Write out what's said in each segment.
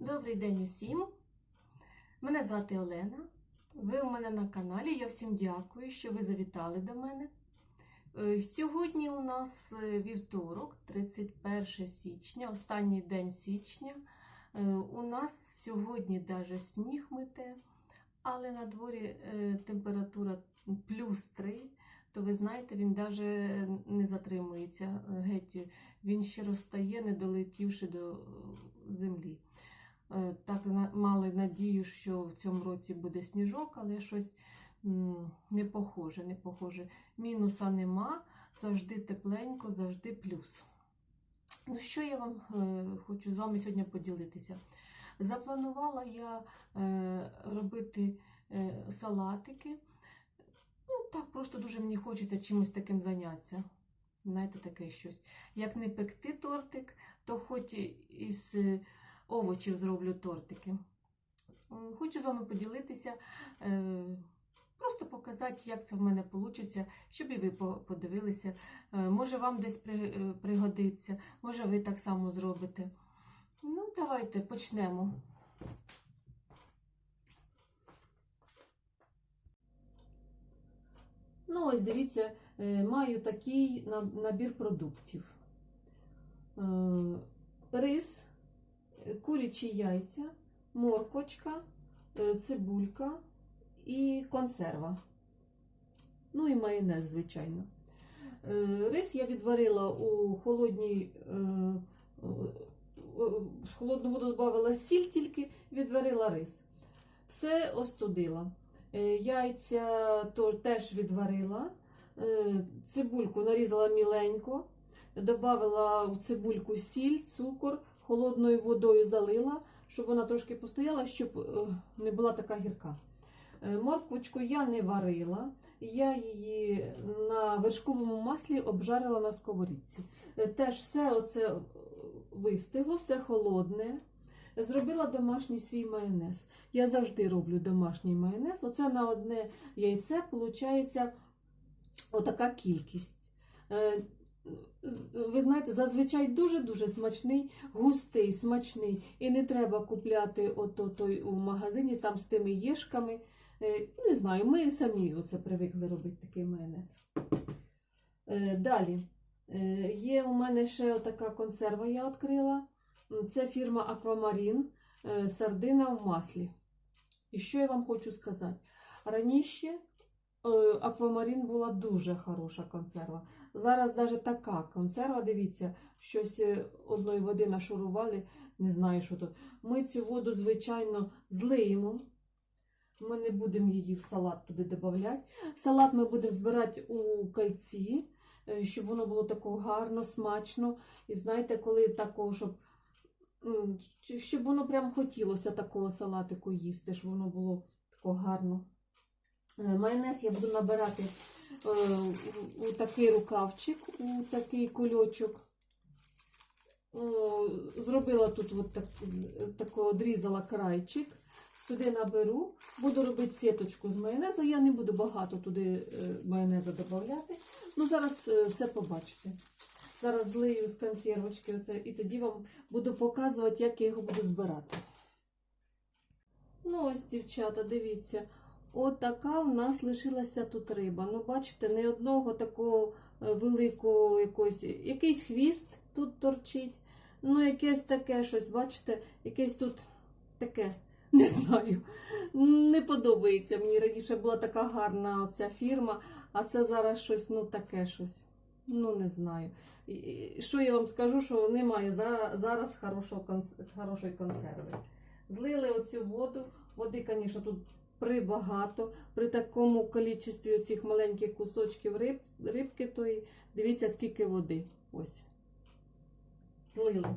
Добрий день усім! Мене звати Олена. Ви у мене на каналі. Я всім дякую, що ви завітали до мене. Е, Сьогодні у нас е, вівторок, 31 січня, останній день січня. Е, У нас сьогодні навіть сніг мете, але на дворі температура плюс 3, то ви знаєте, він навіть не затримується геть. Він ще розтає, не долетівши до землі. Е, Так мали надію, що в цьому році буде сніжок, але щось не похоже, не похоже. Мінуса нема, завжди тепленько, завжди плюс. Ну, що я вам е, хочу з вами сьогодні поділитися? Запланувала я е, робити салатики. Ну, так просто дуже мені хочеться чимось таким зайнятися. Знаєте, таке щось. Як не пекти тортик, то хоч із овочів зроблю тортики. Хочу з вами поділитися, е, просто показати, як це в мене вийде, щоб і ви подивилися. Е, Може, вам десь е, пригодиться, може, ви так само зробите. Ну, давайте почнемо. Ну, ось дивіться, е, маю такий на- набір продуктів. Е, Рис, е, курячі яйця, моркочка, е, цибулька і консерва. Ну і майонез, звичайно. Е, Рис я відварила у холодній, е, в холодну воду додавала сіль, тільки відварила рис. Все остудила. Яйця теж відварила. Цибульку нарізала міленько, додавала в цибульку сіль, цукор, холодною водою залила, щоб вона трошки постояла, щоб е, не була така гірка. Е, Морквочку я не варила, я її на вершковому маслі обжарила на сковорідці. Е, Теж все оце вистигло, все холодне. Зробила домашній свій майонез. Я завжди роблю домашній майонез. Оце на одне яйце виходить отака кількість. Ви знаєте, зазвичай дуже-дуже смачний, густий, смачний. І не треба купляти ото той у магазині там з тими єшками. Е, Не знаю, ми самі оце привикли робити такий майонез. Е, Далі. Е, Є у мене ще така консерва, я відкрила. Це фірма Аквамарін, сардина в маслі. І що я вам хочу сказати? Раніше Аквамарін була дуже хороша консерва. Зараз навіть така консерва, дивіться, щось е, одної води нашурували, не знаю, що тут. Ми цю воду, звичайно, злиємо. Ми не будемо її в салат туди додавати. Салат ми будемо збирати у кальці, е, щоб воно було такого гарно, смачно. І знаєте, коли такого, щоб, щоб воно прям хотілося такого салатику їсти, щоб воно було такого гарно. Е, Майонез я буду набирати е, у, такий рукавчик, у такий кульочок. Зробила тут от так, тако одрізала крайчик. Сюди наберу, буду робити сіточку з майонезу. Я не буду багато туди е, майонезу додавати. Ну, зараз все побачите. Зараз злию з консервочки оце, і тоді вам буду показувати, як я його буду збирати. Ну, ось, дівчата, дивіться. От така в нас лишилася тут риба. Ну, бачите, не одного такого е, великого якогось, якийсь хвіст тут торчить. Ну, якесь таке щось, бачите, якесь тут таке, не знаю. Не подобається. Мені раніше була така гарна ця фірма, а це зараз щось, ну, таке щось. Ну, не знаю. Що я вам скажу, що немає за- зараз хорошого хорошої консерви. Злили оцю воду. Води, звісно, тут прибагато. При такому кількості цих маленьких кусочків риб, рибки, тої, дивіться, скільки води. Ось. Злили.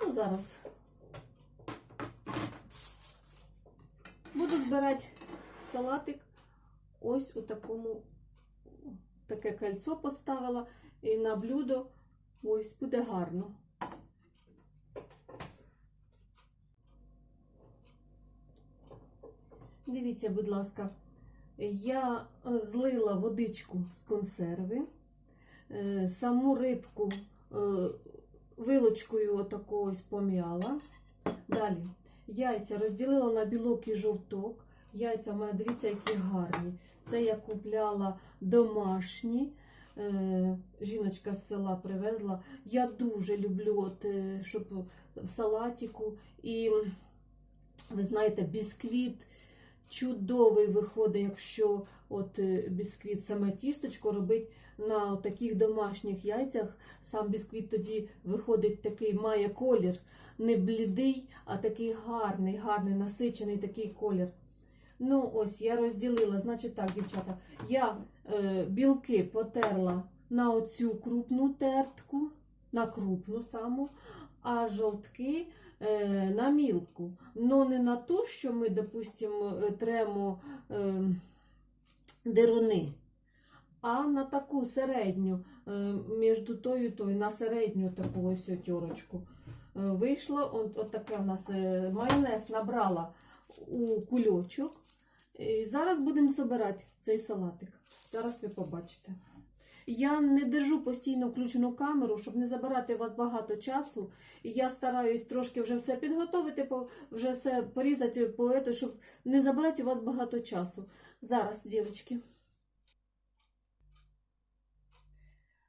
Ну, зараз. Буду збирати салатик ось у такому таке кольцо поставила і на блюдо ось буде гарно. Дивіться, будь ласка, я е, злила водичку з консерви, е, саму рибку е, вилочкою отако пом'яла. Далі яйця розділила на білок і жовток. Яйця в мене, дивіться, які гарні. Це я купляла домашні. Жіночка з села привезла. Я дуже люблю, от, щоб в салатику. І ви знаєте, бісквіт чудовий виходить, якщо от е, бісквіт саме тісточко робить на таких домашніх яйцях. Сам бісквіт тоді виходить такий, має колір не блідий, а такий гарний, гарний, насичений такий колір. Ну, ось я розділила. Значить так, дівчата, я е, білки потерла на оцю крупну тертку, на крупну саму, а жовтки на мілку. Ну, не на ту, що ми, допустимо, е, тремо е, деруни, а на таку середню, е, між тою і тою, на середню таку ось тьорочку. Е, Вийшло, от, от таке у нас е, майонез набрала у кульочок. І зараз будемо збирати цей салатик. Зараз ви побачите. Я не держу постійно включену камеру, щоб не забирати у вас багато часу. Я стараюсь трошки вже все підготовити, вже все порізати, поети, щоб не забирати у вас багато часу. Зараз, дівчатки.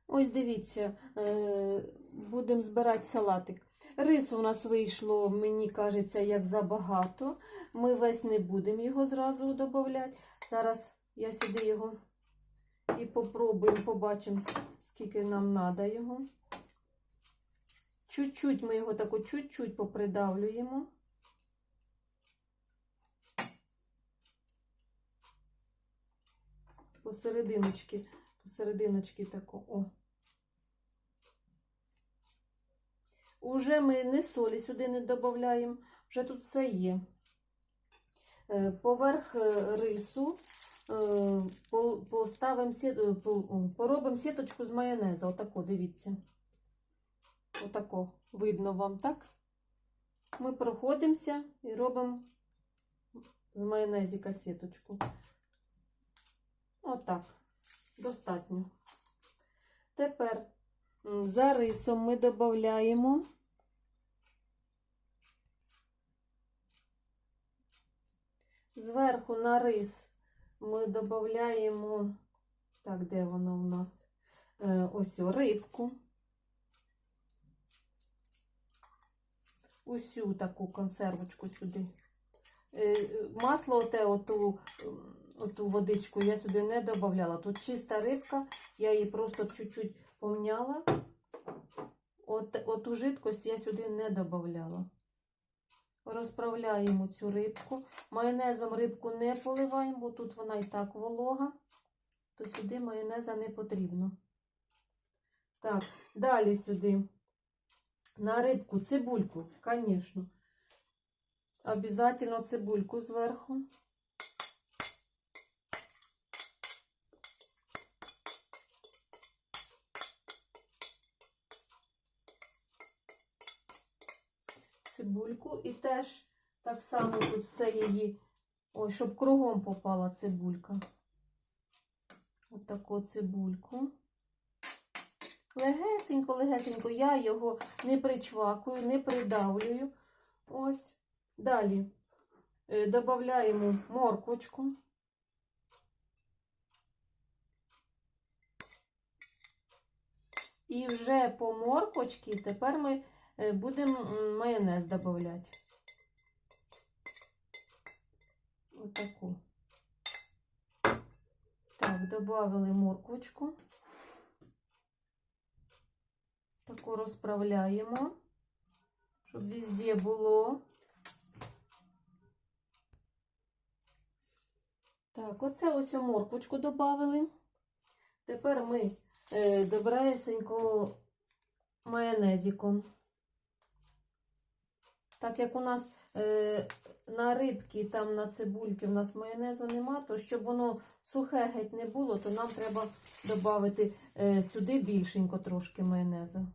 Ось дивіться, е, будемо збирати салатик. Рису у нас вийшло, мені кажеться, як забагато. Ми весь не будемо його зразу додавати. Зараз я сюди його і попробуємо, побачимо, скільки нам треба його. Чуть-чуть ми його тако чуть-чуть попридавлюємо. Посерединочки, посерединочки тако. О. Уже ми не солі сюди не додаємо, вже тут все є. Е, Поверх е, рису поставимо е, по- о, поробимо сіточку з майонезу. Отако, дивіться. Отако видно вам, так? Ми проходимося і робимо з майонезика сіточку. Отак. Достатньо. Тепер за рисом ми додаємо зверху на рис ми додаємо, так, де воно у нас? Е, Ось рибку. Усю таку консервочку сюди. Е, Масло оте, оту, оту водичку я сюди не додавала. Тут чиста рибка, я її просто чуть-чуть помняла. От, оту жидкость я сюди не додавала. Розправляємо цю рибку. Майонезом рибку не поливаємо, бо тут вона і так волога, то сюди майонеза не потрібно. Так, далі сюди. На рибку цибульку, звісно. Обязательно цибульку зверху. Цибульку і теж так само тут все її, ой, щоб кругом попала цибулька. Отаку цибульку. Легесенько, легесенько, я його не причвакую, не придавлюю. Ось. Далі е, додаємо морквочку. І вже по морквочці тепер ми будемо м, майонез додавати. Отаку. Так, додали морквочку. Таку розправляємо, щоб везде було. Так, оце ось морквочку додали. Тепер ми е, добресенько майонезиком. Так як у нас е, на рибки, там на цибульки у нас майонезу нема, то щоб воно сухе геть не було, то нам треба додати е, сюди більшенько трошки майонезу.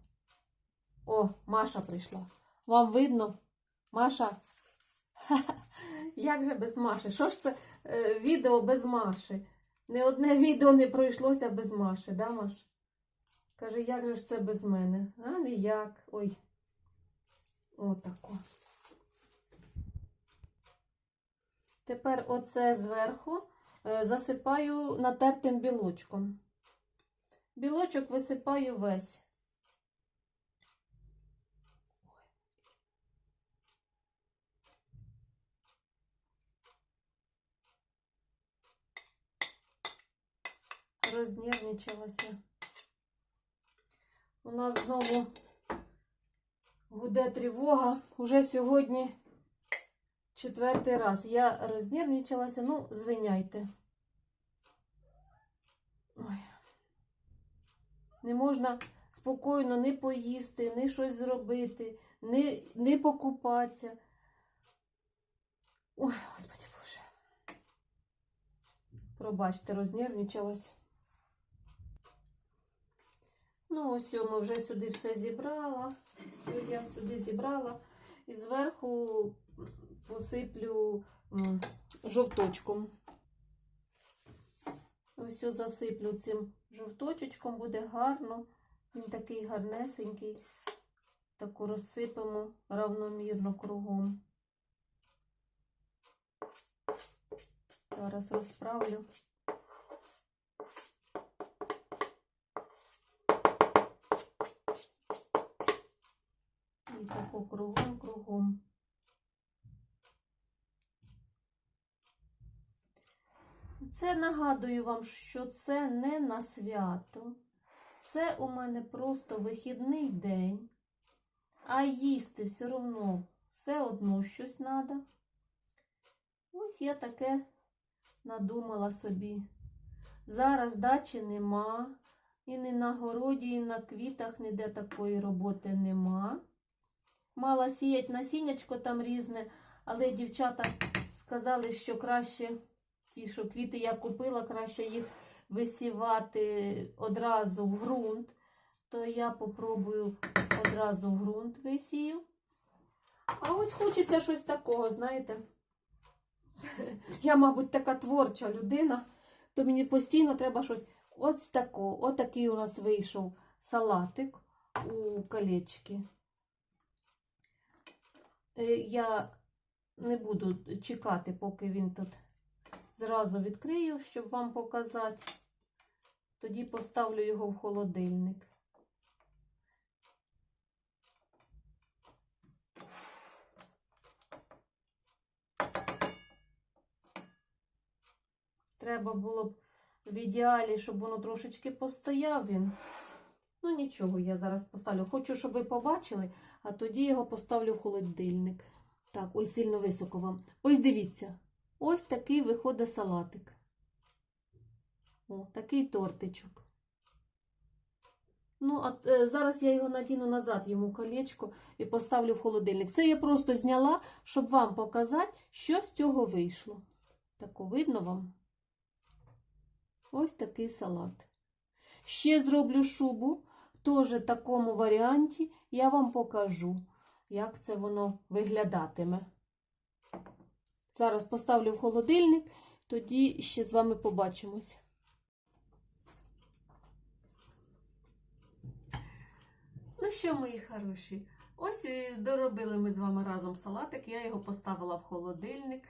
О, Маша прийшла. Вам видно? Маша? Як же без Маші? Що ж це е, відео без Маші? Не одне відео не пройшлося без Маші, да, Маш? Каже, як же ж це без мене? А ніяк. Ой. Отако. Тепер оце зверху е, засипаю натертим білочком. Білочок висипаю весь. Рознервничалася. У нас знову гуде тривога. Уже сьогодні четвертий раз. Я рознервничалася, ну, звиняйте. Ой. Не можна спокійно не поїсти, не щось зробити, не, не покупатися. Ой, Господи Боже. Пробачте, рознервничалась. Ну, ось ми вже сюди все зібрала. Все я сюди зібрала. І зверху посиплю жовточком. Ось засиплю цим жовточечком, буде гарно. Він такий гарнесенький. Таку розсипемо равномірно кругом. Зараз розправлю. І тако кругом, кругом. Це нагадую вам, що це не на свято. Це у мене просто вихідний день. А їсти все одно, все одно щось треба. Ось я таке надумала собі. Зараз дачі нема. І ні на городі, і на квітах ніде такої роботи нема. Мала сіять насіннячко там різне, але дівчата сказали, що краще ті, що квіти я купила, краще їх висівати одразу в ґрунт. То я попробую одразу в ґрунт висію. А ось хочеться щось такого, знаєте. Я, мабуть, така творча людина, то мені постійно треба щось. Ось тако, отакий у нас вийшов салатик у колечки. Е, Я не буду чекати, поки він тут зразу відкрию, щоб вам показати. Тоді поставлю його в холодильник. Треба було б в ідеалі, щоб воно трошечки постояв він. Ну, нічого, я зараз поставлю. Хочу, щоб ви побачили, а тоді його поставлю в холодильник. Так, ой, сильно високо вам. Ось дивіться. Ось такий виходить салатик. О, такий тортичок. Ну, а е, зараз я його надіну назад, йому колечко, і поставлю в холодильник. Це я просто зняла, щоб вам показати, що з цього вийшло. Тако видно вам? Ось такий салат. Ще зроблю шубу, теж такому варіанті я вам покажу, як це воно виглядатиме. Зараз поставлю в холодильник, тоді ще з вами побачимось. Ну що, мої хороші, ось доробили ми з вами разом салатик. Я його поставила в холодильник.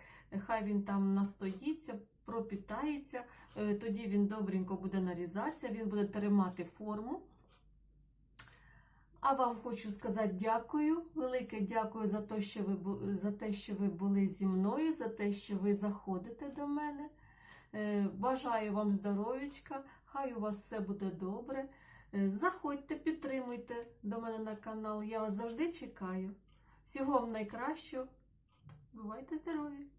Хай він там настоїться, пропітається, е, тоді він добренько буде нарізатися, він буде тримати форму. А вам хочу сказати дякую, велике дякую за те, що ви, за те, що ви були зі мною, за те, що ви заходите до мене. Е, Бажаю вам здоров'ячка, хай у вас все буде добре. Е, Заходьте, підтримуйте до мене на канал. Я вас завжди чекаю. Всього вам найкращого. Бувайте здорові!